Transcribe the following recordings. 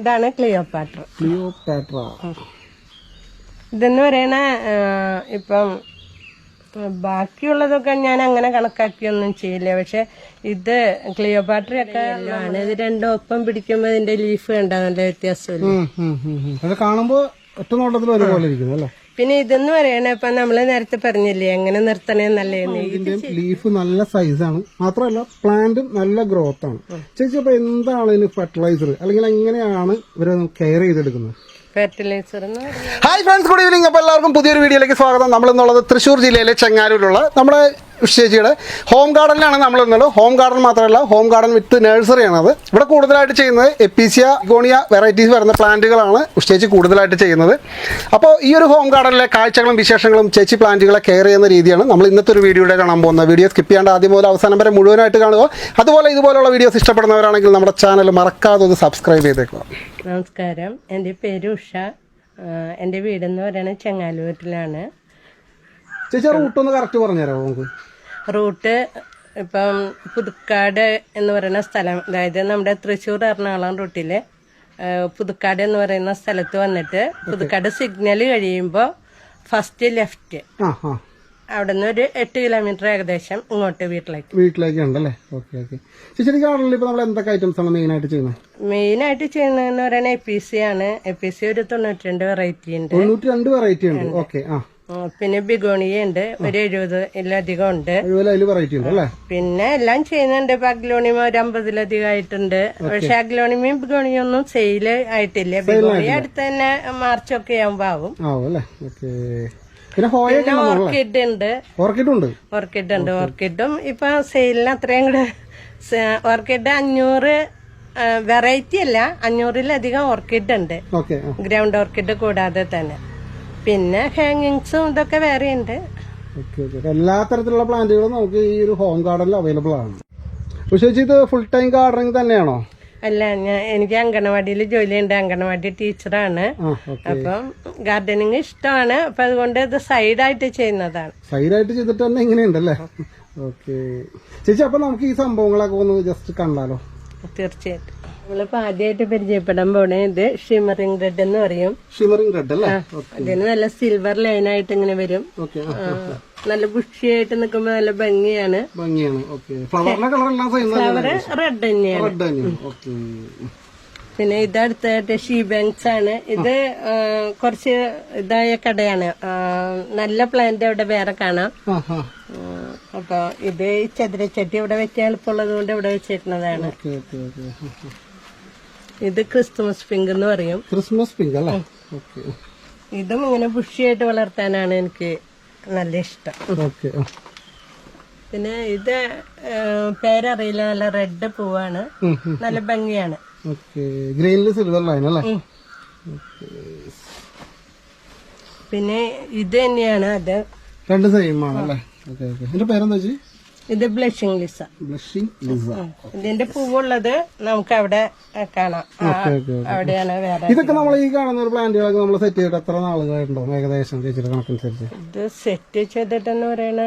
ഇതാണ് Cleopatra. Cleopatra. ഇതെന്ന് പറയണ ഇപ്പം ബാക്കിയുള്ളതൊക്കെ ഞാൻ അങ്ങനെ കണക്കാക്കിയൊന്നും ചെയ്യില്ല. പക്ഷെ ഇത് ക്ലിയോപാട്രയൊക്കെ ആണ്. ഇത് രണ്ടും ഒപ്പം പിടിക്കുമ്പോ ഇതിന്റെ ലീഫ് കണ്ടാ നല്ല വ്യത്യാസമില്ല? അത് കാണുമ്പോ ഒറ്റ നോട്ടത്തിൽ ഒരുപോലെ ഇരിക്കുന്നു അല്ലേ? പിന്നെ ഇതെന്ന് പറയണ ഇപ്പൊ നമ്മൾ നേരത്തെ പറഞ്ഞില്ലേ എങ്ങനെ നിർത്തണേ നല്ലതെന്ന് ലീഫ് നല്ല സൈസാണ് മാത്രമല്ല പ്ലാന്റും നല്ല ഗ്രോത്ത് ആണ്. ചേച്ചി അപ്പൊ എന്താണ് ഇതിന് ഫെർട്ടിലൈസർ അല്ലെങ്കിൽ എങ്ങനെയാണ് ഇവർ കെയർ ചെയ്തെടുക്കുന്നത്? ഫെർട്ടിലൈസർ എന്ന് ഹായ് ഫ്രണ്ട്സ് ഗുഡ് ഈവനിങ് അപ്പോൾ എല്ലാവർക്കും പുതിയൊരു വീഡിയോയിലേക്ക് സ്വാഗതം. നമ്മൾ എന്നുള്ളത് തൃശ്ശൂർ ജില്ലയിലെ ചെങ്ങാരൂരിലുള്ള നമ്മുടെ ചേച്ചിയുടെ ഹോം ഗാർഡനിലാണ് നമ്മൾ ഇന്നത് ഹോം ഗാർഡൻ മാത്രമല്ല ഹോം ഗാർഡൻ വിത്ത് നഴ്സറിയാണത് ഇവിടെ കൂടുതലായിട്ട് ചെയ്യുന്നത് എപ്പീസിയ ഗോണിയ വെറൈറ്റീസ് വരുന്ന പ്ലാന്റുകളാണ് ചേച്ചി കൂടുതലായിട്ട് ചെയ്യുന്നത്. അപ്പോൾ ഈ ഒരു ഹോം ഗാർഡനിലെ കാഴ്ചകളും വിശേഷങ്ങളും ചേച്ചി പ്ലാന്റുകളെ കെയർ ചെയ്യുന്ന രീതിയാണ് നമ്മൾ ഇന്നത്തെ ഒരു വീഡിയോയുടെ കാണാൻ പോകുന്നത്. വീഡിയോ സ്കിപ്പ് ചെയ്യാണ്ട് ആദ്യം മുതൽ അവസാനം വരെ മുഴുവനായിട്ട് കാണുക. അതുപോലെ ഇതുപോലുള്ള വീഡിയോസ് ഇഷ്ടപ്പെടുന്നവരാണെങ്കിൽ നമ്മുടെ ചാനൽ മറക്കാതെ ഒന്ന് സബ്സ്ക്രൈബ് ചെയ്തേക്കുക. നമസ്കാരം. എന്റെ പേര് ഉഷ. എന്റെ വീടെന്ന് പറയുന്നത് ചെങ്ങാലൂരിലാണ് ചേച്ചി റൂട്ടൊന്ന് കറക്റ്റ് പറഞ്ഞുതരാമോ നമുക്ക്? റൂട്ട് ഇപ്പം പുതുക്കാട് എന്ന് പറയുന്ന സ്ഥലം അതായത് നമ്മുടെ തൃശ്ശൂർ എറണാകുളം റൂട്ടിൽ പുതുക്കാട് എന്ന് പറയുന്ന സ്ഥലത്ത് വന്നിട്ട് പുതുക്കാട് സിഗ്നൽ കഴിയുമ്പോൾ ഫസ്റ്റ് ലെഫ്റ്റ്. അവിടെ നിന്ന് ഒരു എട്ട് കിലോമീറ്റർ ഏകദേശം ഇങ്ങോട്ട് വീട്ടിലേക്ക്. വീട്ടിലേക്ക് ഉണ്ടല്ലേ? Okay okay. ചേച്ചി ഗാർഡനിൽ ഇപ്പൊ നമ്മൾ എന്തൊക്കെ ഐറ്റംസ് ആണ് മെയിൻ ആയിട്ട് ചെയ്യുന്നത് മെയിനായിട്ട് ചെയ്യുന്നതെന്ന് പറയുന്നത് എ പി സി ആണ്. എ പി സി ഒരു തൊണ്ണൂറ്റി രണ്ട് വെറൈറ്റി ഉണ്ട്. തൊണ്ണൂറ്റി രണ്ട് വെറൈറ്റി ഉണ്ട്. ഓക്കെ ആ. പിന്നെ ബിഗോണിയ ഉണ്ട് ഒരു എഴുപത് വെറൈറ്റി ഉണ്ട്. പിന്നെ എല്ലാം ചെയ്യുന്നുണ്ട്. ഇപ്പൊ അഗ്ലോണിമ ഒരു അമ്പതിലധികം ആയിട്ടുണ്ട്. പക്ഷെ അഗ്ലോണിമയും ബിഗോണിയും ഒന്നും സെയിൽ ആയിട്ടില്ല. ബിഗോണിയ അടുത്ത് തന്നെ മാർച്ച് ഒക്കെ ആവുമ്പോ ആവും. പിന്നെ ഓർക്കിഡ് ഉണ്ട്? ഓർക്കിഡും ഉണ്ട്. ഓർക്കിഡ് ഉണ്ട്. ഓർക്കിഡും ഇപ്പൊ സെയിലിന് അത്രയും കൂടെ ഓർക്കിഡ് അഞ്ഞൂറ് വെറൈറ്റി അല്ല. അഞ്ഞൂറിലധികം ഓർക്കിഡ് ഉണ്ട്. ഗ്രൗണ്ട് ഓർക്കിഡ് കൂടാതെ തന്നെ. പിന്നെ ഹാങ്ങിങ്സും ഇതൊക്കെ വേറെ ഉണ്ട് എല്ലാ തരത്തിലുള്ള പ്ലാന്റുകളും നമുക്ക് ഈ ഒരു ഹോം ഗാർഡനിൽ അവൈലബിൾ ആണ്. ചേച്ചി ഇത് ഫുൾ ടൈം ഗാർഡനിങ് തന്നെയാണോ? അല്ല ഞാൻ എനിക്ക് അങ്കണവാടിയിൽ ജോലിയുണ്ട്. അങ്കണവാടി ടീച്ചറാണ്. അപ്പം ഗാർഡനിങ് ഇഷ്ടമാണ്. അപ്പൊ അതുകൊണ്ട് ഇത് സൈഡായിട്ട് ചെയ്യുന്നതാണ്. സൈഡായിട്ട് ചെയ്തിട്ട് തന്നെ ഇങ്ങനെയുണ്ടല്ലേ? ഓക്കെ. ചേച്ചി അപ്പൊ നമുക്ക് ഈ സംഭവങ്ങളൊക്കെ ഒന്ന് ജസ്റ്റ് കണ്ടാലോ? തീർച്ചയായിട്ടും. നമ്മളിപ്പോ ആദ്യമായിട്ട് പരിചയപ്പെടാൻ പോണേ ഇത് ഷിമറിംഗ് റെഡ് എന്ന് പറയും. ഷിമറിംഗ് റെഡ് അല്ലേ? അതിന് നല്ല സിൽവർ ലൈൻ ആയിട്ട് ഇങ്ങനെ വരും. നല്ല ബുഷിയായിട്ട് നിൽക്കുമ്പോ നല്ല ഭംഗിയാണ്. ഭംഗിയാണ് ഫ്ലവർ റെഡ് തന്നെയാണ്. പിന്നെ ഇതടുത്തായിട്ട് ഷീ ബാങ്ക്സ് ആണ്. ഇത് കുറച്ച് ഇതായ കടയാണ്. നല്ല പ്ലാന്റ് അവിടെ വേറെ കാണാം. അപ്പൊ ഇത് ചതുരച്ചട്ടി ഇവിടെ വെക്കാൻ എളുപ്പമുള്ളത് കൊണ്ട് ഇവിടെ വെച്ചിരുന്നതാണ് ഇത് ക്രിസ്മസ് പിങ്ക് എന്ന് പറയും. ക്രിസ്മസ് പിങ്ക് അല്ലേ? ഓക്കെ. ഇതും ഇങ്ങനെ ബുഷിയായിട്ട് വളർത്താനാണ് എനിക്ക് നല്ല ഇഷ്ടം. ഓക്കെ. പിന്നെ ഇത് പേരറിയില്ല. നല്ല റെഡ് പൂവാണ്. നല്ല ഭംഗിയാണ്. ഗ്രീനിൽ സിൽവർ ലൈൻ അല്ലേ? പിന്നെ ഇത് തന്നെയാണ്. അത് രണ്ട് സെയിം ആണ് അല്ലേ? Okay okay. എന്റെ പേരെന്താ ഇത് ബ്ലഷിംഗ് ലിസ. Blushing Lisa. ഇതിന്റെ പൂവുള്ളത് നമുക്ക് അവിടെ കാണാം. അവിടെയാണ് വേറെ ഇതൊക്കെ നമ്മൾ ഈ കാണുന്ന ഒരു പ്ലാന്റുകളൊക്കെ നമ്മൾ സെറ്റ് ചെയ്തിട്ട് എത്ര നാളുകളുണ്ടോ? ഏകദേശം ചേച്ചിയുടെ കണക്കനുസരിച്ച്. ഇത് സെറ്റ് ചെയ്തിട്ടെന്ന് പറയണ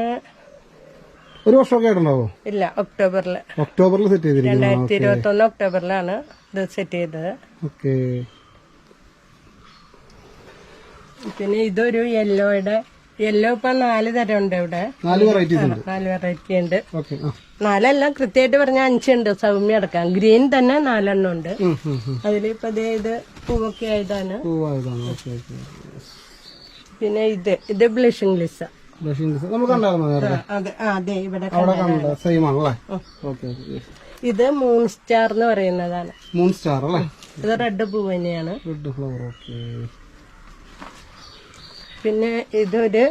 ഒരു വർഷമൊക്കെ ആയിട്ടുണ്ടാവോ? ഇല്ല ഒക്ടോബറിൽ ഒക്ടോബറിൽ സെറ്റ് ചെയ്തിരിക്കുന്നു. രണ്ടായിരത്തി ഇരുപത്തി ഒന്ന് ഒക്ടോബറിലാണ് ഇത് സെറ്റ് ചെയ്തത്. ഓക്കെ. പിന്നെ ഇതൊരു യെല്ലോയുടെ യെല്ലോ ഇപ്പൊ നാല് തരം ഉണ്ട് ഇവിടെ. നാല് വെറൈറ്റീസ് ഉണ്ട്. നാല് വെറൈറ്റി ഉണ്ട്. നാലെല്ലാം കൃത്യമായിട്ട് പറഞ്ഞാൽ അഞ്ചുണ്ട് സൗമ്യ അടക്കാം. ഗ്രീൻ തന്നെ നാലെണ്ണം ഉണ്ട്. അതിലിപ്പോ ഇത് പൂവൊക്കെ ആയതാണ്. പിന്നെ ഇത് ഇത് ബ്ലഷിംഗ് ലിസ അതെ ഇവിടെ ഇത് മൂൺ സ്റ്റാർ എന്ന് പറയുന്നതാണ്. മൂൺ സ്റ്റാർ അല്ലേ? ഇത് റെഡ് പൂവ് തന്നെയാണ്. റെഡ് ഫ്ലവർ ഓക്കെ പിന്നെ ഇതൊരു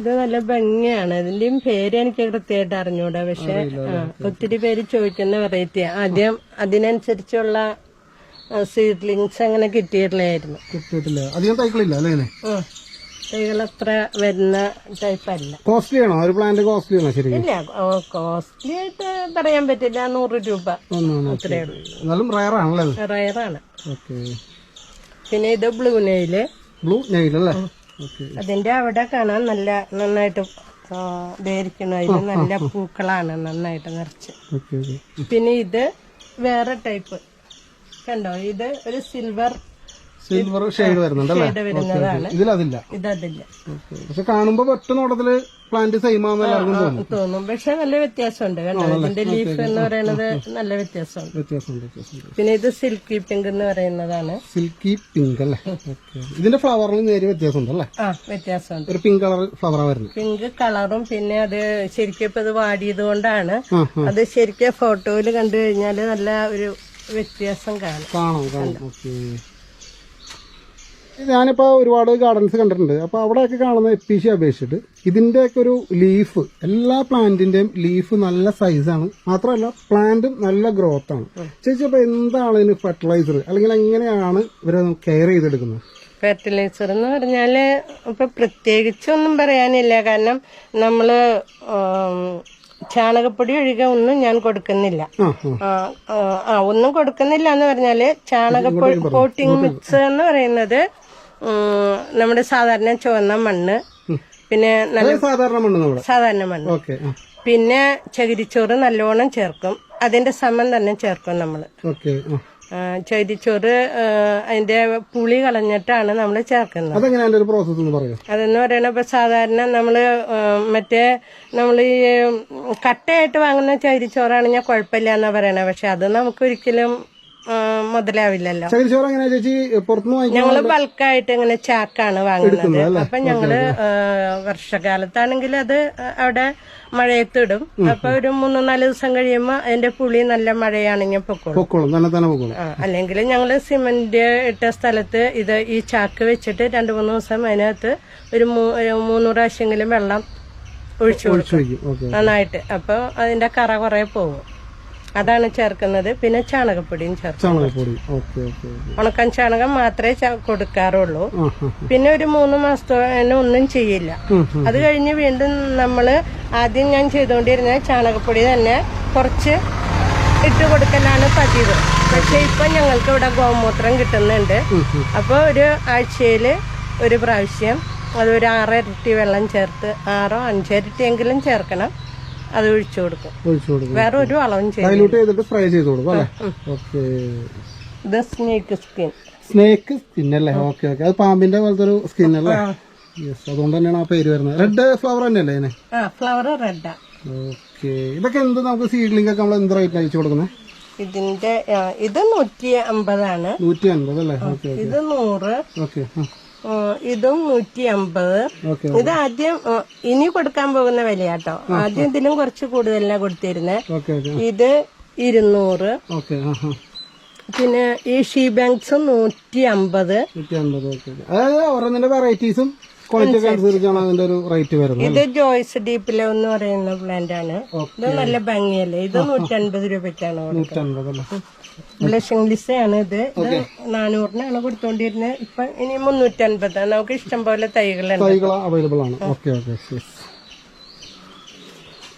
ഇത് നല്ല ഭംഗിയാണ്. ഇതിന്റെയും പേര് എനിക്ക് കൃത്യമായിട്ട് അറിഞ്ഞൂടാ. പക്ഷെ ഒത്തിരി പേര് ചോദിക്കുന്ന വെറൈറ്റി ആദ്യം അതിനനുസരിച്ചുള്ള സീഡ്ലിങ്സ് അങ്ങനെ കിട്ടിയിട്ടില്ലായിരുന്നു കിട്ടിയിട്ടില്ല. അധികം തൈക്കളില്ല അല്ലേ ഉം. വരുന്ന ടൈപ്പ് അല്ല. കോസ്റ്റ്ലി ആണോ? ഒരു പ്ലാന്റ് കോസ്റ്റ്ലി ആണോ ശരി ഇല്ല കോസ്റ്റ്ലി ആയിട്ട് പറയാൻ പറ്റില്ല. നൂറ് രൂപ. അത്രേ ഉള്ളൂ. എന്നാലും ഇത്? റയറാണ് പിന്നെ ഇത് ബ്ലൂ നെയിൽ ബ്ലൂ നെയിൽ അല്ലേ? അതിന്റെ അവിടെ കാണാൻ നല്ല നന്നായിട്ട് അതിൽ നല്ല പൂക്കളാണ് നന്നായിട്ട് നിറച്ച്. പിന്നെ ഇത് വേറെ ടൈപ്പ് കണ്ടോ? ഇത് ഒരു സിൽവർ സിൽവർ ഷെയ്ഡ് വരുന്നുണ്ട് അല്ലേ ഷെയ്ഡ് വരുന്നതാണ്. ഇതിലതില്ല. ഇതതില്ല പക്ഷെ കാണുമ്പോ ഒറ്റ നോട്ടത്തിൽ പ്ലാന്റ് സെയിം ആണെന്ന് എല്ലാവർക്കും തോന്നും. തോന്നും. പക്ഷെ നല്ല വ്യത്യാസമുണ്ട് ഇതിന്റെ ലീഫ് എന്ന് പറയുന്നത് നല്ല വ്യത്യാസമുണ്ട്. വ്യത്യാസമുണ്ട് പിന്നെ ഇത് സിൽക്കി പിങ്ക് എന്ന് പറയുന്നതാണ്. സിൽക്കി പിങ്ക് അല്ലേ? ഇതിന്റെ ഫ്ലവറിന് നേരിയ വ്യത്യാസം ആ വ്യത്യാസമുണ്ട്. ഒരു പിങ്ക് കളർ ഫ്ലവറാണ് വരുന്നത്. പിങ്ക് കളറും പിന്നെ അത് ശരിക്കും ഇപ്പൊ ഇത് വാടിയത് കൊണ്ടാണ്. അത് ശരിക്കും ഫോട്ടോയിൽ കണ്ടു കഴിഞ്ഞാൽ നല്ല ഒരു വ്യത്യാസം കാണും. കാണാം കാണാം. ഓക്കെ ഞാനിപ്പോൾ ഒരുപാട് ഗാർഡൻസ് കണ്ടിട്ടുണ്ട്. അപ്പോൾ അവിടെയൊക്കെ കാണുന്ന എപ്പീഷി അപേക്ഷിച്ചിട്ട് ഇതിന്റെയൊക്കെ ഒരു ലീഫ് എല്ലാ പ്ലാന്റിന്റെയും ലീഫ് നല്ല സൈസാണ് മാത്രമല്ല പ്ലാന്റും നല്ല ഗ്രോത്ത് ആണ്. ചേച്ചി അപ്പോൾ എന്താണ് ഇതിന് ഫെർട്ടിലൈസർ അല്ലെങ്കിൽ എങ്ങനെയാണ് ഇവരെ കെയർ ചെയ്തെടുക്കുന്നത്? ഫെർട്ടിലൈസർ എന്ന് പറഞ്ഞാൽ ഇപ്പം പ്രത്യേകിച്ചൊന്നും പറയാനില്ല. കാരണം നമ്മൾ ചാണകപ്പൊടി ഒഴികെ ഒന്നും ഞാൻ കൊടുക്കുന്നില്ല. ആ ഒന്നും കൊടുക്കുന്നില്ല എന്ന് പറഞ്ഞാൽ ചാണകപ്പൊടി കോട്ടിംഗ് മിക്സ് എന്ന് പറയുന്നത് നമ്മുടെ സാധാരണ ചുവന്ന മണ്ണ്. പിന്നെ നല്ല സാധാരണ മണ്ണ് സാധാരണ മണ്ണ്. ഓക്കെ പിന്നെ ചകിരിച്ചോറ് നല്ലോണം ചേർക്കും. അതിന്റെ സമം തന്നെ ചേർക്കും നമ്മൾ ചകിരിച്ചോറ് അതിന്റെ പുളി കളഞ്ഞിട്ടാണ് നമ്മൾ ചേർക്കുന്നത്. അതെന്ന് പറയണ ഇപ്പൊ സാധാരണ നമ്മൾ മറ്റേ നമ്മൾ ഈ കട്ടയായിട്ട് വാങ്ങുന്ന ചകിരിച്ചോറാണെങ്കിൽ കുഴപ്പമില്ല എന്നാ പറയണേ. പക്ഷെ അത് നമുക്ക് ഒരിക്കലും മുതലാവില്ലല്ലോ. ഞങ്ങൾ ബൾക്കായിട്ട് ഇങ്ങനെ ചാക്കാണ് വാങ്ങുന്നത്. അപ്പൊ ഞങ്ങൾ വർഷകാലത്താണെങ്കിൽ അത് അവിടെ മഴയത്തിടും അപ്പൊ ഒരു മൂന്ന് നാല് ദിവസം കഴിയുമ്പോ അതിന്റെ പുളി നല്ല മഴയാണെങ്കിൽ പൊക്കോളും. അല്ലെങ്കിൽ ഞങ്ങൾ സിമന്റ് ഇട്ട സ്ഥലത്ത് ഇത് ഈ ചാക്ക് വെച്ചിട്ട് രണ്ടു മൂന്ന് ദിവസം അതിനകത്ത് ഒരു മൂന്ന് പ്രാവശ്യമെങ്കിലും വെള്ളം ഒഴിച്ചു കൊടുക്കും. നന്നായിട്ട്. അപ്പൊ അതിന്റെ കറ കുറെ പോകും. അതാണ് ചേർക്കുന്നത്. പിന്നെ ചാണകപ്പൊടിയും ചേർക്കും. ഉണക്കൻ ചാണകം മാത്രമേ കൊടുക്കാറുള്ളൂ. പിന്നെ ഒരു മൂന്ന് മാസത്തോടെ ഒന്നും ചെയ്യില്ല. അത് കഴിഞ്ഞ് വീണ്ടും നമ്മൾ ആദ്യം ഞാൻ ചെയ്തുകൊണ്ടിരുന്ന ചാണകപ്പൊടി തന്നെ കുറച്ച് ഇട്ട് കൊടുക്കലാണ് പതിവ്. പക്ഷെ ഇപ്പൊ ഞങ്ങൾക്ക് ഇവിടെ ഗോമൂത്രം കിട്ടുന്നുണ്ട്. അപ്പോൾ ഒരു ആഴ്ചയിൽ ഒരു പ്രാവശ്യം അതൊരു ഒരു ആറിരട്ടി വെള്ളം ചേർത്ത് ആറോ അഞ്ചരട്ടിയെങ്കിലും ചേർക്കണം. അത് ഒഴിച്ചു കൊടുക്കും. ഒഴിച്ചു കൊടുക്കും. വേറെ ഒരു അളവും ചെയ്യും. ഡൈലൂട്ട് ചെയ്തിട്ട് ഫ്രൈ ചെയ്ത് കൊടുക്കും അല്ലേ? ഓക്കെ. ഇത് സ്നേക്ക് സ്കിൻ. സ്നേക്ക് സ്കിൻ അല്ലേ? Okay okay. അത് പാമ്പിന്റെ പോലത്തെ ഒരു സ്കിൻ അല്ലേ? യെസ് അതുകൊണ്ട് തന്നെയാണ് ആ പേര് വരുന്നത്. റെഡ് ഫ്ലവർ തന്നെയല്ലേ ഇതിന്? ആ ഫ്ലവർ റെഡാ ഓക്കെ. ഇതൊക്കെ എന്ത് നമുക്ക് സീഡ്ലിംഗ് ഒക്കെ നമ്മൾ എന്ത് റേറ്റ് അയച്ചു കൊടുക്കുന്നത് ഇതിന്റെ ആ, ഇത് നൂറ്റി അമ്പതാണ്. നൂറ്റി അൻപത് അല്ലേ? ഓക്കെ. ഇത് നൂറ്. ഓക്കെ ആ, ഇതും നൂറ്റി അമ്പത് ഇത് ആദ്യം ഇനി കൊടുക്കാൻ പോകുന്ന വിലയാട്ടോ. ആദ്യം ഇതിലും കുറച്ച് കൂടുതലാണ് കൊടുത്തിരുന്നത് ഇത് ഇരുന്നൂറ്. പിന്നെ ഈ ഷീ ബാങ്ക്സ് നൂറ്റി അമ്പത് ഓരോന്നിന്റെ വെറൈറ്റീസും ഇത് ജോയ്സ് ഡീപ്പിലെ എന്ന് പറയുന്ന പ്ലാന്റ് ആണ്. ഇത് നല്ല ഭംഗിയല്ലേ? ഇത് നൂറ്റി അൻപത് രൂപയ്ക്കാണ് കൊടുക്കുന്നത്. ബ്ലഷിംഗ് ലിസ്റ്റാണ് ഇത്. ഇത് നാനൂറിനാണ് കൊടുത്തോണ്ടിരുന്നത് ഇപ്പൊ ഇനി മുന്നൂറ്റി അൻപത് നമുക്ക് ഇഷ്ടം പോലെ തൈകളുണ്ട് അവൈലബിൾ ആണ്. ഓക്കെ ഓക്കെ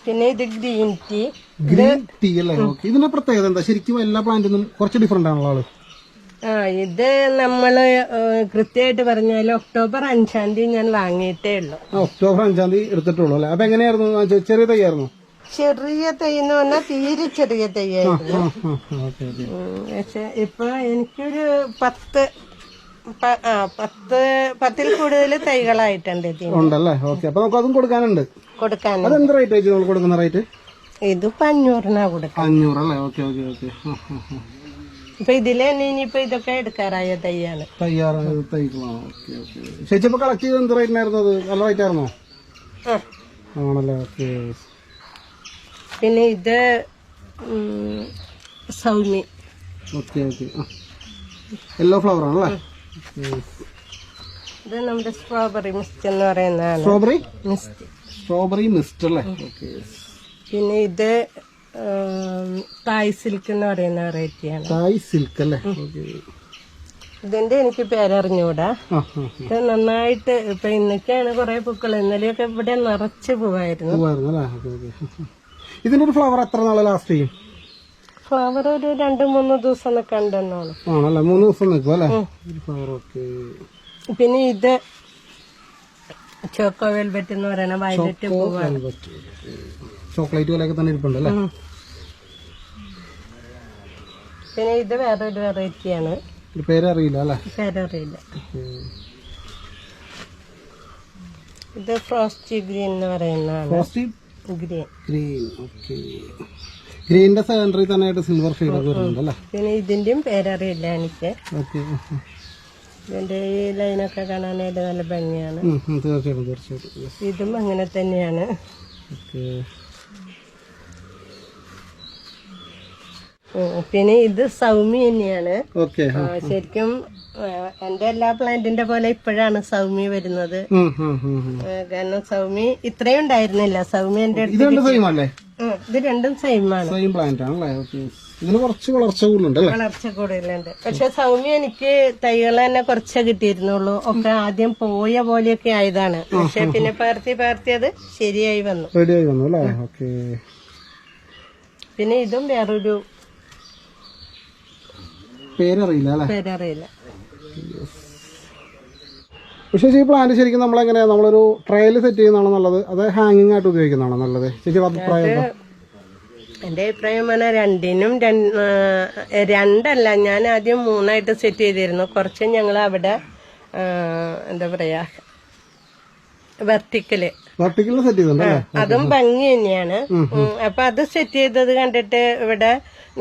പിന്നെ ഇത് ഗ്രീൻ ടീ. ഗ്രീൻ ടീ അല്ലേ? ഓക്കെ. ഇതിന്റെ പ്രത്യേകത എന്താ? ശരിക്കും എല്ലാ പ്ലാന്റിനും കുറച്ച് ഡിഫറെന്റ് ആണല്ലോ ആൾ. ആ ഇത് നമ്മൾ കൃത്യമായിട്ട് പറഞ്ഞാൽ ഒക്ടോബർ അഞ്ചാം തീയതി ഞാൻ വാങ്ങിയിട്ടേ ഉള്ളൂ. ഒക്ടോബർ അഞ്ചാം തീയതി എടുത്തിട്ടുള്ളൂ അല്ലേ? അപ്പൊ എങ്ങനെയായിരുന്നു? ചെറിയ തൈയായിരുന്നു ചെറിയ തൈ എന്ന് പറഞ്ഞാൽ തീരെ ചെറിയ തൈയായിരുന്നു പക്ഷെ ഇപ്പൊ എനിക്കൊരു പത്ത് ആ പത്ത് പത്തിൽ കൂടുതൽ തൈകളായിട്ടുണ്ട് ഉണ്ടല്ലേ? ഓക്കെ അപ്പൊ നമുക്ക് അതും കൊടുക്കാനുണ്ട്. കൊടുക്കാൻ അത് എന്ത് റേറ്റ് ആയിട്ട് നമ്മൾ കൊടുക്കുന്ന റേറ്റ് ഇതിപ്പോ അഞ്ഞൂറിനാ കൊടുക്കാം അഞ്ഞൂറ് അല്ലേ? Okay okay okay. ഇപ്പൊ ഇതിൽ തന്നെ ഇനിയിപ്പോ ഇതൊക്കെ എടുക്കാറായ തൈയാണ്. തയ്യാറായ തൈകളാണ്. Okay okay. ചേച്ചി ഇപ്പൊ കളക്ട് ചെയ്ത് എന്ത് റേറ്റിനായിരുന്നു അത്? നല്ല റേറ്റ് ആയിരുന്നോ? ആണല്ലേ? ഓക്കെ പിന്നെ ഇത് സൗമി. Okay okay. യെല്ലോ ഫ്ലവർ ആണല്ലേ? ഇത് നമ്മുടെ സ്ട്രോബെറി മിസ്റ്റ് എന്ന് പറയുന്നതാണ്. സ്ട്രോബെറി മിസ്റ്റ് സ്ട്രോബെറി മിസ്റ്റ് അല്ലേ? ഓക്കെ പിന്നെ ഇത് തായ് സിൽക്ക് എന്ന് പറയുന്ന വെറൈറ്റിയാണ് തായ് സിൽക്ക് അല്ലേ? ഓക്കെ ഇതിന്റെ എനിക്ക് പേരറിഞ്ഞൂടാ. ഇത് നന്നായിട്ട് ഇപ്പൊ ഇന്നൊക്കെയാണ് കുറെ പൂക്കൾ. ഇന്നലെയൊക്കെ ഇവിടെ നിറച്ച് പൂവായിരുന്നു. ഇതിന്റെ ഒരു ഫ്ലവർ എത്ര നാളെ ലാസ്റ്റ് ചെയ്യും? ഫ്ലവർ ഒരു രണ്ട് മൂന്ന് ദിവസം നിൽക്കണ്ടെന്നാണ് ആണല്ലേ? മൂന്ന് ദിവസം നിൽക്കും അല്ലേ? ഫ്ലവർ ഓക്കെ പിന്നെ ഇത് ചോക്കോ വെൽവെറ്റ് എന്ന് പറയുന്ന വയലറ്റ് പൂവാണ്. ചോക്ലേറ്റ് പോലെയൊക്കെ തന്നെ ഇരിപ്പുണ്ട് അല്ലേ? പിന്നെ ഇത് വേറൊരു വെറൈറ്റിയാണ് പേരറിയില്ല അല്ലേ? പേരറിയില്ല. ഇത് ഫ്രോസ്റ്റി ഗ്രീൻ എന്ന് പറയുന്നതാണ്. ഗ്രീൻ. ഓക്കെ. ഗ്രീനിന്റെ സെന്ററിൽ തന്നെ സിൽവർ ഷെയ്ഡ് ഒക്കെ വരുന്നുണ്ട് അല്ലേ പിന്നെ ഇതിന്റെയും പേരറിയില്ല എനിക്ക്. ഓക്കെ. ഇതിന്റെ ഈ ലൈനൊക്കെ കാണാനായിട്ട് നല്ല ഭംഗിയാണ്. തീർച്ചയായിട്ടും തീർച്ചയായിട്ടും. ഇതും അങ്ങനെ തന്നെയാണ്. പിന്നെ ഇത് സൗമി തന്നെയാണ്. ശരിക്കും എന്റെ എല്ലാ പ്ലാന്റിന്റെ പോലെ ഇപ്പോഴാണ് സൗമി വരുന്നത്. കാരണം സൗമി ഇത്രയും ഉണ്ടായിരുന്നില്ല. സൗമി എന്റെ ഇത് അടുത്ത് രണ്ട് സെയിമാണ് സെയിം പ്ലാന്റ് ആണല്ലേ? ഇതിന് കുറച്ച് വളർച്ച കൂടുതലുണ്ട് വളർച്ച കൂടുതലുണ്ട്. പക്ഷെ സൗമ്യ എനിക്ക് തൈകൾ തന്നെ കുറച്ചേ കിട്ടിയിരുന്നുള്ളൂ. ഒക്കെ ആദ്യം പോയ പോലെയൊക്കെ ആയതാണ്. പക്ഷെ പിന്നെ പകർത്തി പകർത്തി അത് ശരിയായി വന്നു. ശരിയായി വന്നു അല്ലേ? ഓക്കെ പിന്നെ ഇതും വേറൊരു പേരറിയില്ല പേരറിയില്ല. പക്ഷേ ഈ പ്ലാന്റ് ശരിക്കും നമ്മളെങ്ങനെയാണ് നമ്മളൊരു ട്രയൽ സെറ്റ് ചെയ്യുന്നതാണോ നല്ലത്. അത് ഹാങ്ങിങ് ആയിട്ട് ഉപയോഗിക്കുന്നതാണോ നല്ലത്. ചേച്ചിയുടെ അഭിപ്രായം എന്താ എന്റെ അഭിപ്രായം പറഞ്ഞാൽ രണ്ടിനും രണ്ട് രണ്ടല്ല. ഞാൻ ആദ്യം മൂന്നായിട്ട് സെറ്റ് ചെയ്തിരുന്നു. കുറച്ച് ഞങ്ങൾ അവിടെ എന്താ പറയാ വെർട്ടിക്കൽ വെർട്ടിക്കൽ സെറ്റ് ചെയ്തിട്ടുണ്ട് അതും ഭംഗി തന്നെയാണ്. അപ്പൊ അത് സെറ്റ് ചെയ്തത് കണ്ടിട്ട് ഇവിടെ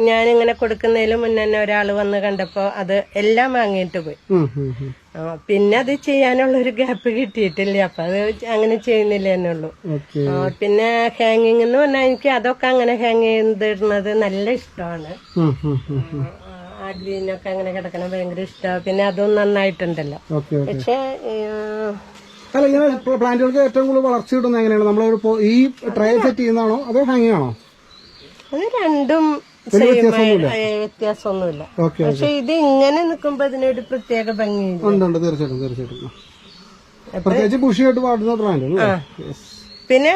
ഞാൻ ഇങ്ങനെ കൊടുക്കുന്നതിന് മുന്നേ തന്നെ ഒരാൾ വന്ന് കണ്ടപ്പോ അത് എല്ലാം വാങ്ങിയിട്ട് പോയി. പിന്നെ അത് ചെയ്യാനുള്ള ഒരു ഗ്യാപ്പ് കിട്ടിയിട്ടില്ല. അപ്പൊ അത് അങ്ങനെ ചെയ്യുന്നില്ല എന്നുള്ളു പിന്നെ ഹാങ്ങിങ് എന്ന് പറഞ്ഞാൽ എനിക്ക് അതൊക്കെ അങ്ങനെ ഹാങ് ചെയ്തിടുന്നത് നല്ല ഇഷ്ടമാണ്. ഉം, ഉം, ഉം, ഉം. ആ ഗ്രീനൊക്കെ അങ്ങനെ കിടക്കണം ഭയങ്കര ഇഷ്ടമാണ്. പിന്നെ അതും നന്നായിട്ടുണ്ടല്ലോ. പക്ഷെ അല്ല ഇങ്ങനെ പ്ലാന്റുകൾക്ക് ഏറ്റവും കൂടുതൽ വളർച്ച കിട്ടുന്നത് എങ്ങനെയാണ്? നമ്മൾ ഈ ട്രേ സെറ്റ് ചെയ്യുന്നതാണോ? അതോ ഹാങ്ങിങ് ആണോ അത് രണ്ടും വ്യത്യാസമൊന്നുമില്ല. ഓക്കെ പക്ഷെ ഇത് ഇങ്ങനെ നിൽക്കുമ്പോ ഇതിനൊരു പ്രത്യേക ഭംഗിയില്ല. ഉണ്ട് ഉണ്ട്. തീർച്ചയായിട്ടും തീർച്ചയായിട്ടും. പ്രത്യേകിച്ച് ബുഷിയായിട്ട് പാടുന്ന പ്ലാന്റ് അല്ലേ? Yes. പിന്നെ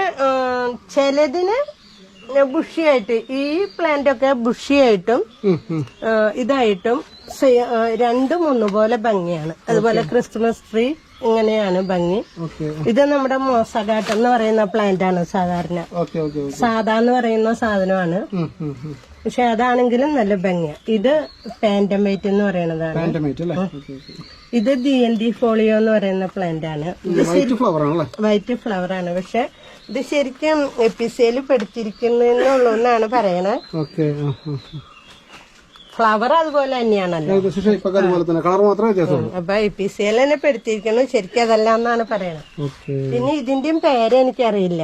ചിലതിന് ബുഷിയായിട്ട് ഈ പ്ലാന്റ് ഒക്കെ ബുഷിയായിട്ടും ഇതായിട്ടും രണ്ടും ഒന്നുപോലെ ഭംഗിയാണ്. അതുപോലെ ക്രിസ്മസ് ട്രീ ഇങ്ങനെയാണ് ഭംഗി. ഇത് നമ്മുടെ മോസഗാട്ട് എന്ന് പറയുന്ന പ്ലാന്റ് ആണ് സാധാരണ. സാധാ എന്ന് പറയുന്ന സാധനമാണ്. പക്ഷെ അതാണെങ്കിലും നല്ല ഭംഗിയാണ് ഇത് പാന്റമേറ്റ് എന്ന് പറയുന്നതാണ്. ഇത് ഡി എൻ ഡി ഫോളിയോ എന്ന് പറയുന്ന പ്ലാന്റ് ആണ്. വൈറ്റ് ഫ്ലവർ ആണ്. പക്ഷെ ഇത് ശരിക്കും എപ്പിസേൽ പെടുത്തിരിക്കുന്നുള്ളൂ എന്നാണ് പറയണേ. ഫ്ലവർ അതുപോലെ തന്നെയാണല്ലോ. അപ്പൊ തന്നെ പെടുത്തിരിക്കുന്നു ശരിക്കും അതല്ല എന്നാണ് പറയണത്. പിന്നെ ഇതിന്റെയും പേര് എനിക്കറിയില്ല.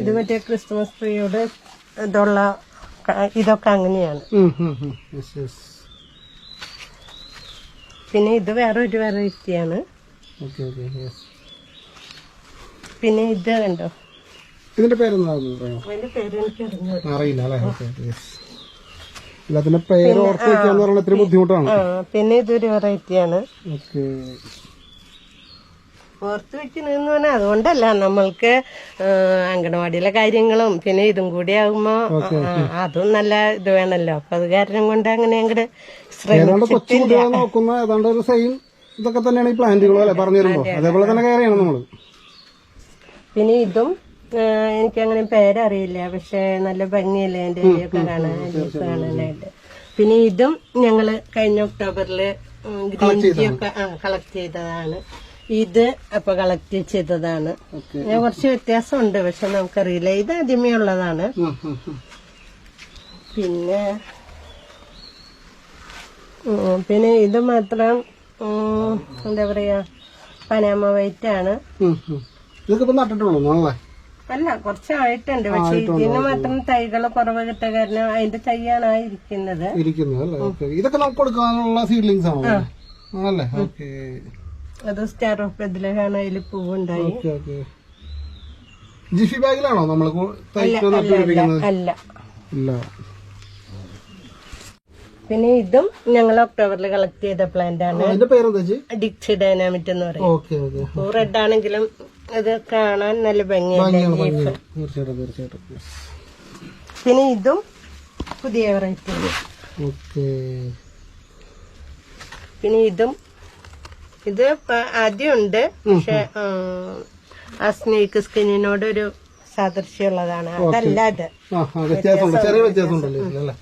ഇത് മറ്റേ ക്രിസ്മസ് ട്രീയോട് ഇതുള്ള ഇതൊക്കെ അങ്ങനെയാണ്. പിന്നെ ഇത് വേറെ ഒരു വെറൈറ്റിയാണ് പിന്നെ ഇത് കണ്ടോ? ഇതിന്റെ പേര് അറിയില്ല അല്ലേ? എല്ലാത്തിന്റെ പേര് ഓർത്ത് വെക്കാന്ന് പറഞ്ഞാൽ ഇത്തിരി ബുദ്ധിമുട്ടാണ്. പിന്നെ ഇതൊരു വെറൈറ്റിയാണ്. ഓക്കെ. ഓർത്ത് വെക്കണെന്ന് പറഞ്ഞാൽ അതുകൊണ്ടല്ല നമ്മൾക്ക് അങ്കണവാടിയിലെ കാര്യങ്ങളും പിന്നെ ഇതും കൂടി ആകുമ്പോ അതും നല്ല ഇത് വേണല്ലോ. അപ്പൊ അത് കാരണം കൊണ്ട് അങ്ങനെ അങ്ങോട്ട് ശ്രമിച്ചിട്ടില്ല. നോക്കുന്ന ഏതാണ്ട് ഒരു സെയിം ഇതൊക്കെ തന്നെയാണ് ഈ പ്ലാന്റുകളും അല്ലെ പറഞ്ഞു തരുമ്പോ അതേപോലെ തന്നെ കെയർ ചെയ്യണം നമ്മൾ. പിന്നെ ഇതും എനിക്കങ്ങനെ പേരറിയില്ല. പക്ഷെ നല്ല ഭംഗിയല്ലേ എന്റെ ഇലയൊക്കെ കാണാൻ ലീഫ് കാണാനായിട്ട് പിന്നെ ഇതും ഞങ്ങൾ കഴിഞ്ഞ ഒക്ടോബറിൽ ഗ്രീൻ ടീ ഒക്കെ കളക്ട് ചെയ്തതാണ്. ഇത് അപ്പൊ കളക്ട് ചെയ്തതാണ്. കുറച്ച് വ്യത്യാസമുണ്ട് പക്ഷെ നമുക്കറിയില്ല. ഇത് ആദ്യമേ ഉള്ളതാണ്. പിന്നെ പിന്നെ ഇത് മാത്രം എന്താ പറയാ പനാമ വൈറ്റ് ആണ്. ഇതൊക്കെ നട്ടിട്ടുള്ളൂ ആണല്ലേ അല്ല കുറച്ചായിട്ടുണ്ട്. പക്ഷെ ഇതിന് മാത്രം തൈകൾ കുറവ് കിട്ട കാരണം അതിന്റെ തൈയാണ് ഇരിക്കുന്നത്. ഇതൊക്കെ നമുക്ക് കൊടുക്കാനുള്ള സീഡ്ലിങ്സ് ആണോ ആണല്ലേ? ഓക്കെ. അത് സ്റ്റാർ ഓഫ് ബെദ്ലഹാണ് അതിൽ പൂവുണ്ടായി. ജിഫി ബാഗിലാണോ നമ്മൾ അല്ല ഇല്ല. പിന്നെ ഇതും ഞങ്ങൾ ഒക്ടോബറിൽ കളക്ട് ചെയ്ത പ്ലാന്റ് ആണ്. ഡിക്സി ഡൈനാമിറ്റ് എന്ന് പറയും. റെഡ് ആണെങ്കിലും ഇത് കാണാൻ നല്ല ഭംഗിയാണ് തീർച്ചയായിട്ടും തീർച്ചയായിട്ടും. പിന്നെ ഇതും പുതിയ വെറൈറ്റി ഓക്കെ. പിന്നെ ഇതും ഇത് ആദ്യം ഉണ്ട് പക്ഷെ ആ സ്നേക്ക് സ്കിന്നിനോട് ഒരു സാദൃശ്യമുള്ളതാണ്. അതല്ല വ്യത്യാസമുണ്ട്. ചെറിയ വ്യത്യാസമുണ്ടല്ലോ?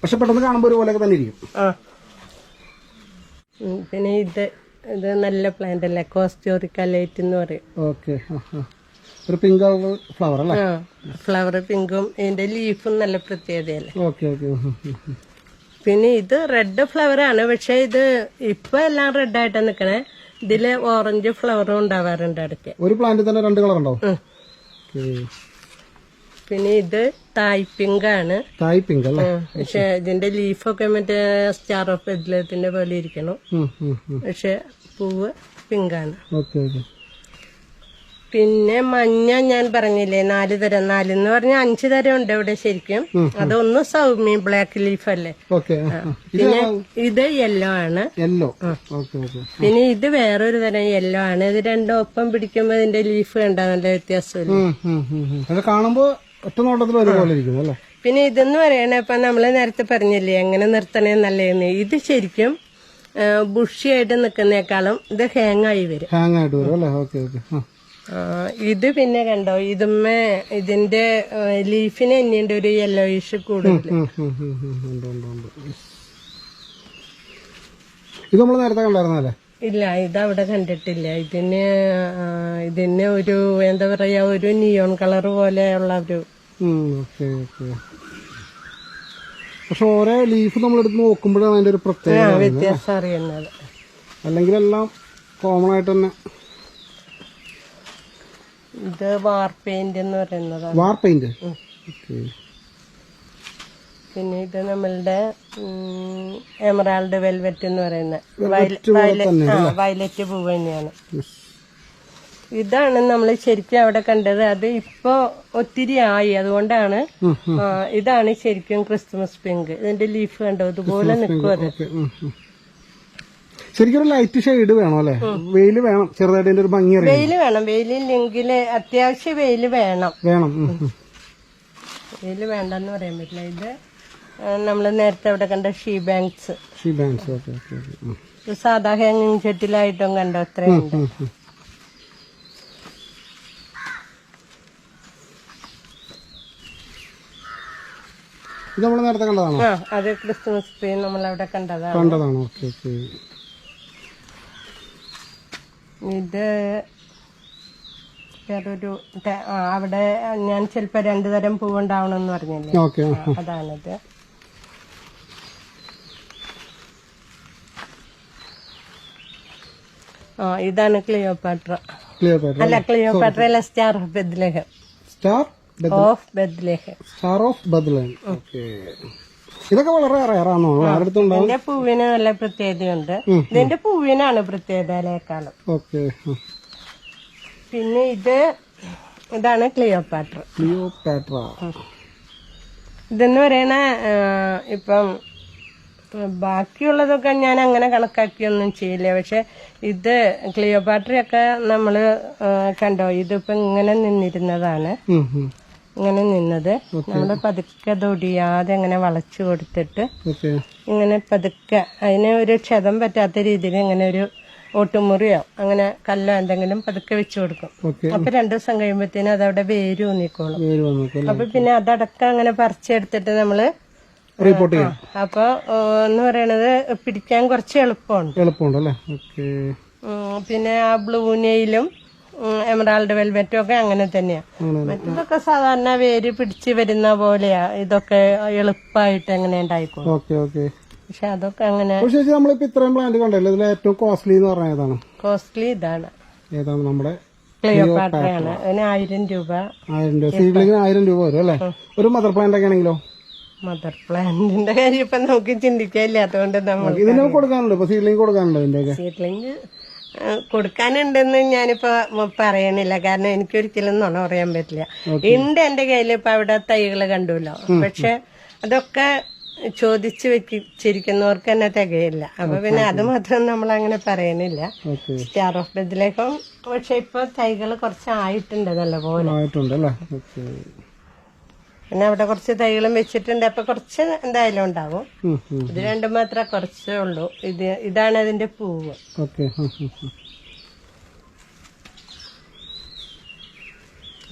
പക്ഷെ പെട്ടെന്ന് കാണുമ്പോൾ ഒരുപോലെയൊക്കെ തന്നെ ഇരിക്കും. പിന്നെ ഇത് ഇത് നല്ല പ്ലാന്റ് അല്ലേ? കോസ്റ്റോറിക്ക ലൈറ്റ് എന്ന് പറയും. ഓക്കെ ഒരു പിങ്ക് ഫ്ലവർ അല്ലേ? ഫ്ലവർ പിങ്കും ഇതിന്റെ ലീഫും നല്ല പ്രത്യേകതയല്ലേ? ഓക്കെ ഓക്കെ പിന്നെ ഇത് റെഡ് ഫ്ലവർ ആണ്. പക്ഷെ ഇത് ഇപ്പൊ എല്ലാം റെഡ് ആയിട്ട് നിക്കണേ. ഇതിൽ ഓറഞ്ച് ഫ്ലവറും ഉണ്ടാവാറുണ്ട് അടുത്ത്. ഒരു പ്ലാന്റ് തന്നെ രണ്ട് കളർ ഉണ്ടാവും? ഉം. ഓക്കെ പിന്നെ ഇത് തായ് പിങ്ക് ആണ്. തായ് പിങ്ക് അല്ലേ? പക്ഷെ ഇതിന്റെ ലീഫൊക്കെ മറ്റേ സ്റ്റാർ ഓഫ് എദ്ലത്തിന്റെ പോലെ ഇരിക്കണം. പക്ഷെ പൂവ് പിങ്കാണ് പിന്നെ മഞ്ഞ ഞാൻ പറഞ്ഞില്ലേ നാല് തരം. നാല് എന്ന് പറഞ്ഞാൽ അഞ്ച് തരം ഉണ്ട് ഇവിടെ ശരിക്കും. അതൊന്ന് സൗമ്യ ബ്ലാക്ക് ലീഫ് അല്ലേ? പിന്നെ ഇത് യെല്ലോ ആണ്. യെല്ലോ പിന്നെ ഇത് വേറൊരു തരം യെല്ലോ ആണ്. ഇത് രണ്ടും ഒപ്പം പിടിക്കുമ്പോ ഇതിന്റെ ലീഫ് കണ്ടാ നല്ല വ്യത്യാസമില്ല? കാണുമ്പോ ഒറ്റ നോട്ടത്തിൽ ഒരുപോലെ ഇരിക്കുന്നു അല്ലേ? പിന്നെ ഇതെന്ന് പറയണ ഇപ്പൊ നമ്മൾ നേരത്തെ പറഞ്ഞില്ലേ എങ്ങനെ നിർത്തണേ നല്ലതെന്ന്. ഇത് ശരിക്കും ബുഷിയായിട്ട് നിൽക്കുന്നേക്കാളും ഇത് ഹാങ് ആയി വരും. ഹാങ് ആയിട്ട് വരും അല്ലേ? Okay okay. ആ, ഇത് പിന്നെ കണ്ടോ ഇതുമ്മേ ഇതിന്റെ ലീഫിന് തന്നെയുണ്ട് ഒരു യെല്ലോയിഷ് കൂടുതൽ ഇത് നമ്മൾ നേരത്തെ കണ്ടായിരുന്നല്ലേ ഇല്ല ഇത് അവിടെ കണ്ടിട്ടില്ല. ഇതിന് ഇതിന് ഒരു എന്താ പറയാ ഒരു നിയോൺ കളർ പോലെയുള്ള ഒരു പക്ഷെ ഓരോ ലീഫ് നമ്മളെടുത്ത് നോക്കുമ്പോഴാണ് അതിന്റെ ഒരു പ്രത്യേക പ്രത്യേകത വ്യത്യാസം അറിയുന്നത്. അല്ലെങ്കിൽ എല്ലാം കോമൺ ആയിട്ട് തന്നെ. ഇത് വാർ പെയിന്റ് എന്ന് പറയുന്നതാണ്. വാർ പെയിന്റ് പിന്നെ ഇത് നമ്മളുടെ എമറാൾഡ് വെൽവെറ്റ് എന്ന് പറയുന്ന വയലറ്റ് പൂവ് തന്നെയാണ്. ഇതാണ് നമ്മൾ ശരിക്കും അവിടെ കണ്ടത്. അത് ഇപ്പോ ഒത്തിരി ആയി. അതുകൊണ്ടാണ് ഇതാണ് ശരിക്കും ക്രിസ്മസ് പിങ്ക്. ഇതിന്റെ ലീഫ് കണ്ടോ? ഇതുപോലെ നിൽക്കും അത് ശരിക്കും ലൈറ്റ് ഷെയ്ഡ് വേണം അല്ലെ? വെയിൽ വേണം. ചെറുതായിട്ട് ഒരു ഭംഗി വെയിൽ വേണം. വെയിലില്ലെങ്കിൽ അത്യാവശ്യം വെയിൽ വേണം. വേണം. വെയിൽ വേണ്ടെന്ന് പറയാൻ പറ്റില്ല. ഇത് നമ്മൾ നേരത്തെ അവിടെ കണ്ട she banks. She banks okay okay okay. സാധാ ഹാങ്ങിങ് ചെട്ടിലായിട്ടും കണ്ടോ ഉം. ഇത് നമ്മൾ നേരത്തെ കണ്ടതാണോ? അത് ക്രിസ്മസ് ട്രീ നമ്മൾ അവിടെ കണ്ടതാണ്. കണ്ടതാണോ ഓക്കെ ഓക്കെ. ഇത് വേറൊരു അവിടെ ഞാൻ ചെലപ്പോ രണ്ടു തരം പൂവുണ്ടാവണമെന്ന് പറഞ്ഞില്ലേ? അതാണിത്. ഇതാണ് ക്ലിയോപാട്ര. ക്ലിയോപാട്ര അല്ല ക്ലിയോപാട്ര അല്ല star of Bethlehem star of Bethlehem star of ബദ്ലൻ okay. ഇതൊക്കെ വളരെ റയറാണോ ഇതിന്റെ പൂവിന് നല്ല പ്രത്യേകതയുണ്ട്. ഇതിന്റെ പൂവിനാണ് പ്രത്യേകതയിലേക്കാളും ഓക്കെ. പിന്നെ ഇത് ഇതാണ് ക്ലിയോപാട്ര. ക്ലിയോപാട്ര. ഇതെന്ന് പറയണ ഇപ്പം ബാക്കിയുള്ളതൊക്കെ ഞാൻ അങ്ങനെ കണക്കാക്കിയൊന്നും ചെയ്യില്ല. പക്ഷെ ഇത് ക്ലിയോപാട്രയൊക്കെ നമ്മൾ ആ, കണ്ടോ? ഇതിപ്പോ ഇങ്ങനെ നിന്നിരുന്നതാണ്. ഇങ്ങനെ നിന്നത്. നമ്മൾ പതുക്കെ തൊടിയാതെ ഇങ്ങനെ വളച്ചു കൊടുത്തിട്ട് ഇങ്ങനെ പതുക്കെ അതിന് ഒരു ക്ഷതം പറ്റാത്ത രീതിയിൽ ഇങ്ങനെ ഒരു ഓട്ടുമുറിയോ അങ്ങനെ കല്ലോ എന്തെങ്കിലും പതുക്കെ വെച്ചു കൊടുക്കും. അപ്പൊ രണ്ടു ദിവസം കഴിയുമ്പോഴത്തേനും അതവിടെ വേര് ഊന്നിക്കോളും അപ്പൊ പിന്നെ അതടക്കം അങ്ങനെ പറിച്ചെടുത്തിട്ട് നമ്മൾ റിപ്പോർട്ട് ചെയ്യാം. അപ്പൊ എന്ന് പറയണത് പിടിക്കാൻ കുറച്ച് എളുപ്പമുണ്ട്. എളുപ്പമുണ്ട് അല്ലേ ഓക്കെ പിന്നെ ആ ബ്ലൂ നെയിലും എമറാൾഡ് വെൽവെറ്റും ഒക്കെ അങ്ങനെ തന്നെയാ. അങ്ങനെ മറ്റതൊക്കെ സാധാരണ വേര് പിടിച്ച് വരുന്ന പോലെയാ. ഇതൊക്കെ എളുപ്പമായിട്ട് എങ്ങനെ ഉണ്ടായിക്കോളും. Okay okay. പക്ഷെ അതൊക്കെ അങ്ങനെ പക്ഷേ നമ്മളിപ്പോ ഇത്രയും പ്ലാന്റ് കണ്ടല്ലോ? ഇതിലെ ഏറ്റവും കോസ്റ്റ്ലി എന്ന് പറഞ്ഞ ഏതാണ്? കോസ്റ്റ്ലി ഇതാണ്. ഏതാണ് നമ്മുടെ ക്ലിയോപാട്രയാണ് അതിന് ആയിരം രൂപ. ആയിരം രൂപ. സീഡ്ലിങ്ങിന് ആയിരം രൂപ വരും അല്ലേ? ഒരു മദർ പ്ലാന്റ് ഒക്കെ ആണെങ്കിലോ? മദർ പ്ലാന്റിന്റെ കാര്യം ഇപ്പൊ നമുക്ക് ചിന്തിക്കാനില്ലാത്തതുകൊണ്ട് നമ്മൾ ഇതിന് കൊടുക്കാനുണ്ട്? ഇപ്പൊ കൊടുക്കാനുണ്ടെന്ന് ഞാനിപ്പോ പറയണില്ല. കാരണം എനിക്ക് ഒരിക്കലും നുണ പറയാൻ പറ്റില്ല. ഉണ്ട് എന്റെ കയ്യിൽ ഇപ്പൊ അവിടെ തൈകൾ കണ്ടുല്ലോ. പക്ഷെ അതൊക്കെ ചോദിച്ചു വെച്ചിരിക്കുന്നവർക്ക് തന്നെ തികയില്ല. അപ്പൊ പിന്നെ അത് മാത്രം നമ്മൾ അങ്ങനെ പറയണില്ല സ്റ്റാർ ഓഫ് ബെദിലേക്കും പക്ഷെ ഇപ്പൊ തൈകൾ കുറച്ച് ആയിട്ടുണ്ട് നല്ലപോലെ. പിന്നെ അവിടെ കുറച്ച് തൈകളും വെച്ചിട്ടുണ്ട്. അപ്പൊ കുറച്ച് എന്തായാലും ഉണ്ടാവും. ഇത് രണ്ടും മാത്രമേ കുറച്ചേ ഉള്ളൂ. ഇത് ഇതാണ് അതിന്റെ പൂവ്.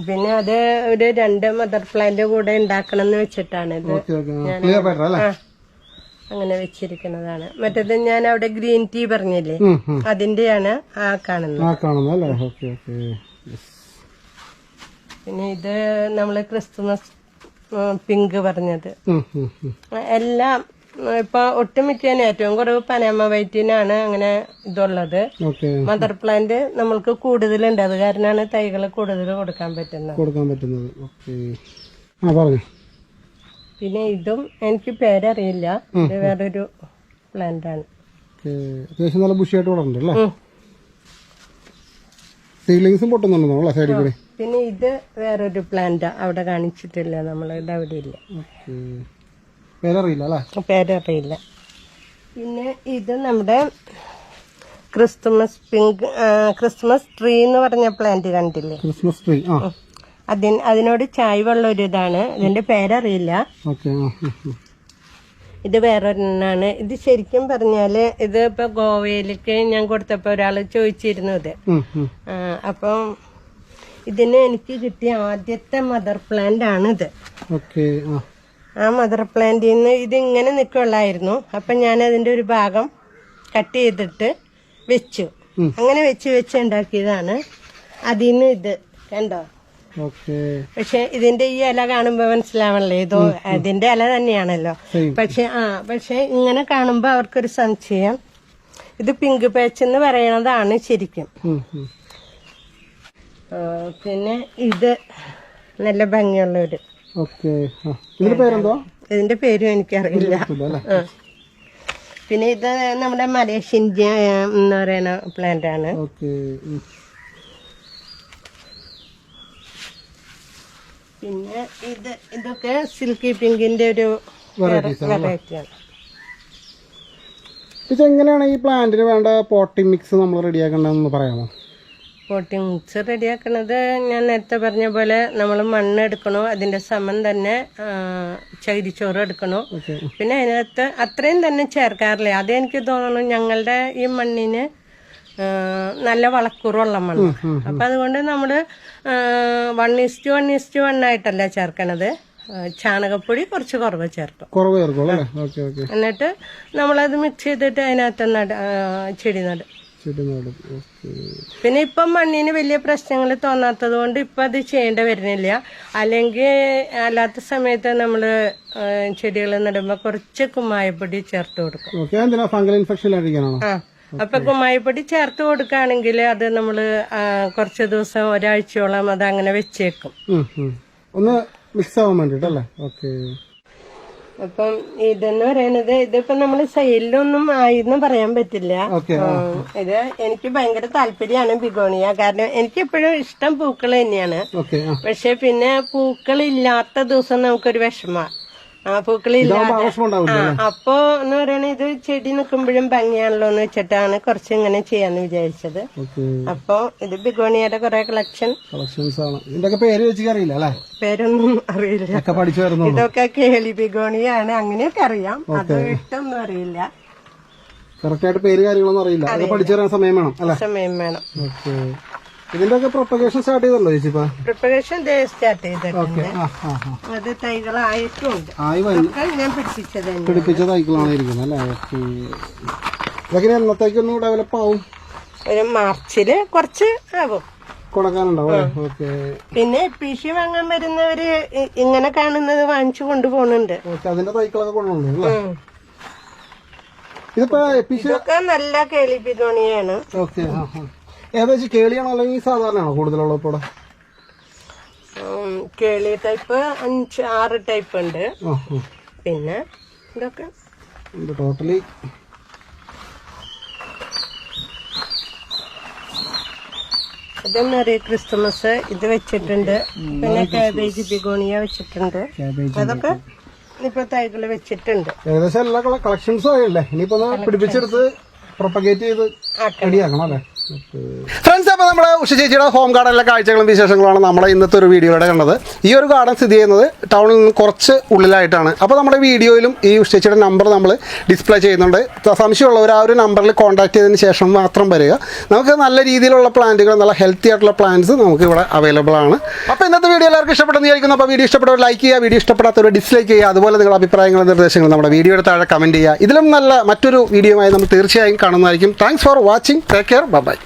പിന്നെ അത് ഒരു രണ്ട് മദർ പ്ലാന്റ് കൂടെ ഉണ്ടാക്കണം എന്ന് വെച്ചിട്ടാണ് ഇത്. അങ്ങനെ വെച്ചിരിക്കുന്നതാണ്. മറ്റേത് ഞാൻ അവിടെ ഗ്രീൻ ടീ പറഞ്ഞില്ലേ. അതിന്റെയാണ് ആ കാണുന്നത്. പിന്നെ ഇത് നമ്മൾ ക്രിസ്തുമസ് പിങ്ക് പറഞ്ഞത്. എല്ലാം ഇപ്പൊ ഒട്ടുമിക്കതിന് ഏറ്റവും കുറവ് പനാമ വൈറ്റിനാണ് അങ്ങനെ ഇതുള്ളത്. മദർ പ്ലാന്റ് നമ്മൾക്ക് കൂടുതലുണ്ട്. അത് കാരണമാണ് തൈകൾ കൂടുതൽ കൊടുക്കാൻ പറ്റുന്നത്. കൊടുക്കാൻ പറ്റുന്നത്. ആ പറഞ്ഞു. പിന്നെ ഇതും എനിക്ക് പേരറിയില്ല. ഇത് വേറൊരു പ്ലാന്റ് ആണ്. അത്യാവശ്യം നല്ല ബുഷിയായിട്ട് വളർന്നുണ്ടല്ലേ സീലിങ്സും പൊട്ടുന്നുണ്ടോ സൈഡിൽ കൂടി. പിന്നെ ഇത് വേറൊരു പ്ലാന്റ് അവിടെ കാണിച്ചിട്ടില്ല നമ്മൾ ഇത് അവിടെ ഇല്ല. പേരറിയില്ല അല്ലേ? പേരറിയില്ല. പിന്നെ ഇത് നമ്മുടെ ക്രിസ്മസ് പിങ്ക് ക്രിസ്മസ് ട്രീ എന്ന് പറഞ്ഞ പ്ലാന്റ് കണ്ടില്ലേ? ക്രിസ്മസ് ട്രീ അതിന് അതിനോട് ചായ്വുള്ള ഒരു ഇതാണ് ഇതിന്റെ പേരറിയില്ല. ഇത് വേറൊരെണ്ണാണ്. ഇത് ശരിക്കും പറഞ്ഞാൽ ഇത് ഇപ്പൊ ഗോവയിലേക്ക് ഞാൻ കൊടുത്തപ്പോ ഒരാൾ ചോദിച്ചിരുന്നു ഇത്. അപ്പം ഇതിന് എനിക്ക് കിട്ടിയ ആദ്യത്തെ മദർ പ്ലാന്റ് ആണ് ഇത് ആ. മദർ പ്ലാന്റിൽ നിന്ന് ഇത് ഇങ്ങനെ നിൽക്കുള്ളായിരുന്നു അപ്പം ഞാൻ അതിന്റെ ഒരു ഭാഗം കട്ട് ചെയ്തിട്ട് വെച്ചു. അങ്ങനെ വെച്ച് വെച്ച് ഉണ്ടാക്കിയതാണ്. അതിൽ നിന്ന് ഇത് കണ്ടോ? പക്ഷെ ഇതിന്റെ ഈ ഇല കാണുമ്പോ മനസ്സിലാവണല്ലേ? ഇതോ അതിന്റെ ഇല തന്നെയാണല്ലോ. പക്ഷെ ആ പക്ഷെ ഇങ്ങനെ കാണുമ്പോ അവർക്കൊരു സംശയം. ഇത് പിങ്ക് പാച്ച് എന്ന് പറയണതാണ് ശരിക്കും. പിന്നെ ഇത് നല്ല ഭംഗിയുള്ള ഒരു ഓക്കെ ഇതിന്റെ പേരെന്തോ? ഇതിന്റെ പേരും എനിക്കറിയില്ല. പിന്നെ ഇത് നമ്മുടെ മലേഷ്യൻ എന്ന് പറയുന്ന പ്ലാന്റ് ആണ് പിന്നെ ഇത് ഇതൊക്കെ സിൽക്കി പിങ്കിന്റെ ഒരു വെറൈറ്റിയാണ് ഇത് എങ്ങനെയാണ് ഈ പ്ലാന്റിന് വേണ്ട പോട്ടിംഗ് മിക്സ് നമ്മൾ റെഡിയാക്കേണ്ടതെന്ന് പറയാമോ? പോട്ടിംഗ് മിക്സ് റെഡിയാക്കണത് ഞാൻ നേരത്തെ പറഞ്ഞ പോലെ നമ്മൾ മണ്ണ് എടുക്കണോ അതിന്റെ സമം തന്നെ ചകിരിച്ചോറ് എടുക്കണോ. പിന്നെ അതിനകത്ത് അത്രയും തന്നെ ചേർക്കാറില്ല. അത് എനിക്ക് തോന്നുന്നു ഞങ്ങളുടെ ഈ മണ്ണിന് നല്ല വളക്കൂറുള്ള മണ്ണ്. അപ്പൊ അതുകൊണ്ട് നമ്മൾ one is to one is to one ആയിട്ടല്ല ചേർക്കണത്. ചാണകപ്പൊടി കുറച്ച് കുറവ് ചേർക്കും. കുറവ് ഓക്കെ എന്നിട്ട് നമ്മളത് മിക്സ് ചെയ്തിട്ട് അതിനകത്ത് ചെടി നടും പിന്നെ ഇപ്പം മണ്ണിന് വലിയ പ്രശ്നങ്ങൾ തോന്നാത്തത് കൊണ്ട് ഇപ്പം അത് ചെയ്യേണ്ടി വരുന്നില്ല. അല്ലെങ്കിൽ അല്ലാത്ത സമയത്ത് നമ്മൾ ചെടികൾ നടുമ്പോൾ കുറച്ച് കുമ്മായപ്പൊടി ചേർത്ത് കൊടുക്കും. ഫംഗൽ ഇൻഫെക്ഷൻ ആ അപ്പൊ കുമ്മായപ്പൊടി ചേർത്ത് കൊടുക്കുകയാണെങ്കിൽ അത് നമ്മൾ കുറച്ച് ദിവസം ഒരാഴ്ചയോളം അത് അങ്ങനെ വെച്ചേക്കും. ഒന്ന് മിക്സ് ആവാൻ വേണ്ടിട്ടല്ലേ? ഓക്കെ. അപ്പം ഇതെന്ന് പറയുന്നത് ഇതിപ്പോ നമ്മൾ സെയിലൊന്നും ആയിന്ന് പറയാൻ പറ്റില്ല. ഇത് എനിക്ക് ഭയങ്കര താല്പര്യമാണ് ബിഗോണിയ. കാരണം എനിക്ക് എപ്പോഴും ഇഷ്ടം പൂക്കൾ തന്നെയാണ്. പക്ഷെ പിന്നെ പൂക്കളില്ലാത്ത ദിവസം നമുക്കൊരു വിഷമ. ആ പൂക്കളില്ലാതെ അപ്പോ എന്ന് പറയണേ ഇത് ചെടി നിക്കുമ്പോഴും ഭംഗിയാണല്ലോ എന്ന് വെച്ചിട്ടാണ് കുറച്ച് ഇങ്ങനെ ചെയ്യാന്ന് വിചാരിച്ചത്. അപ്പൊ ഇത് ബിഗോണിയുടെ കുറെ കളക്ഷൻ. കളക്ഷൻസ് ആണ്. ഇതിന്റെ പേര് വെച്ചിട്ട് അറിയില്ല അല്ലേ? പേരൊന്നും അറിയില്ല. പഠിച്ചു ഇതൊക്കെ കേളി ബിഗോണിയാണ് അങ്ങനെയൊക്കെ അറിയാം. അത് ഇട്ടൊന്നും അറിയില്ല. കറക്റ്റ് ആയിട്ട് പേര് കാര്യങ്ങളൊന്നും അറിയില്ല. അതൊക്കെ പഠിച്ചു തരാൻ സമയം വേണം അല്ലേ? സമയം വേണം. ഓക്കെ. ഇതിന്റെ ഒക്കെ പ്രൊപ്പഗേഷൻ സ്റ്റാർട്ട് ചെയ്തല്ലോ ചേച്ചി പ്രൊപ്പഗേഷൻ പ്രിപ്പറേഷൻ സ്റ്റാർട്ട് ചെയ്തിട്ടുണ്ട്. ഓക്കെ ആ ആ ആ. അത് തൈകളായിട്ടുണ്ട് ആയി വന്നു. ഒക്കെ ഞാൻ പിടിപ്പിച്ചത് തന്നെ പിടിപ്പിച്ച സൈക്കിളാണ് ഇരിക്കുന്നത് അല്ലേ? ഓക്കെ ഇതൊക്കെ എന്നത്തേക്കൊന്നും ഡെവലപ്പ് ആവും? ഒരു മാർച്ചിൽ കുറച്ച് ആവും. കൊടുക്കാനുണ്ടാവും അല്ലേ? ഓക്കെ പിന്നെ പിഷി വാങ്ങാൻ വരുന്നവര് ഇ- ഇങ്ങനെ കാണുന്നത് വാങ്ങിച്ചു കൊണ്ടുപോകുന്നുണ്ട് ഓക്കെ അതിന്റെ അല്ലേ? ഉം. ഇതിപ്പോ ഇതൊക്കെ നല്ല കേളി ബിഗോണിയാണ് ഓക്കെ ആ ആ. ഏകദേശം കേളിയാണോ അല്ലെങ്കിൽ സാധാരണയാണോ കൂടുതലുള്ളത് ഇപ്പോൾ കേളി ടൈപ്പ് അഞ്ച് ആറ് ടൈപ്പ് ഉണ്ട്. പിന്നെ ഇതൊക്കെ. ഇത് ടോട്ടലി ഇതെന്ന് ക്രിസ്തുമസ് ഇത് വെച്ചിട്ടുണ്ട്. പിന്നെ കാബേജ് ബിഗോണിയ വെച്ചിട്ടുണ്ട്. അതൊക്കെ ഇപ്പൊ തൈകൾ വെച്ചിട്ടുണ്ട്. ഏകദേശം എല്ലാ കളക്ഷൻസും ആയല്ലേ? ഇനിയിപ്പോ പിടിപ്പിച്ചെടുത്ത് പ്രൊപ്പഗേറ്റ് ചെയ്ത് റെഡിയാക്കണം അല്ലേ? Hello. അപ്പോൾ നമ്മുടെ ഉഷ ചേച്ചിയുടെ ഹോം ഗാർഡനിലെ കാഴ്ചകളും വിശേഷങ്ങളുമാണ് നമ്മുടെ ഇന്നത്തെ ഒരു വീഡിയോയുടെ കണ്ടത്. ഈ ഒരു ഗാർഡൻ സ്ഥിതി ചെയ്യുന്നത് ടൗണിൽ നിന്ന് കുറച്ച് ഉള്ളിലായിട്ടാണ്. അപ്പോൾ നമ്മുടെ വീഡിയോയിലും ഈ ഉഷ ചേച്ചിയുടെ നമ്പർ നമ്മൾ ഡിസ്പ്ലേ ചെയ്യുന്നുണ്ട്. സംശയമുള്ളവർ ആ ഒരു നമ്പറിൽ കോൺടാക്ട് ചെയ്തതിന് ശേഷം മാത്രം വരിക. നമുക്ക് നല്ല രീതിയിലുള്ള പ്ലാന്റുകൾ നല്ല ഹെൽത്തി ആയിട്ടുള്ള പ്ലാന്റ്സ് നമുക്ക് ഇവിടെ അവൈലബിൾ ആണ്. അപ്പോൾ ഇന്നത്തെ വീഡിയോ എല്ലാവർക്കും ഇഷ്ടപ്പെട്ടെന്ന് വിചാരിക്കുന്നു. അപ്പോൾ വീഡിയോ ഇഷ്ടപ്പെട്ടവർ ലൈക്ക് ചെയ്യുക വീഡിയോ ഇഷ്ടപ്പെടാത്തവർ ഡിസ്ലൈക്ക് ചെയ്യുക അതുപോലെ നിങ്ങളുടെ അഭിപ്രായങ്ങളും നിർദ്ദേശങ്ങളും നമ്മുടെ വീഡിയോയുടെ താഴെ കമന്റ് ചെയ്യുക. ഇതിലും നല്ല മറ്റൊരു വീഡിയോ ആയി നമ്മൾ തീർച്ചയായും കാണുന്നതായിരിക്കും. Thanks for watching take care bye bye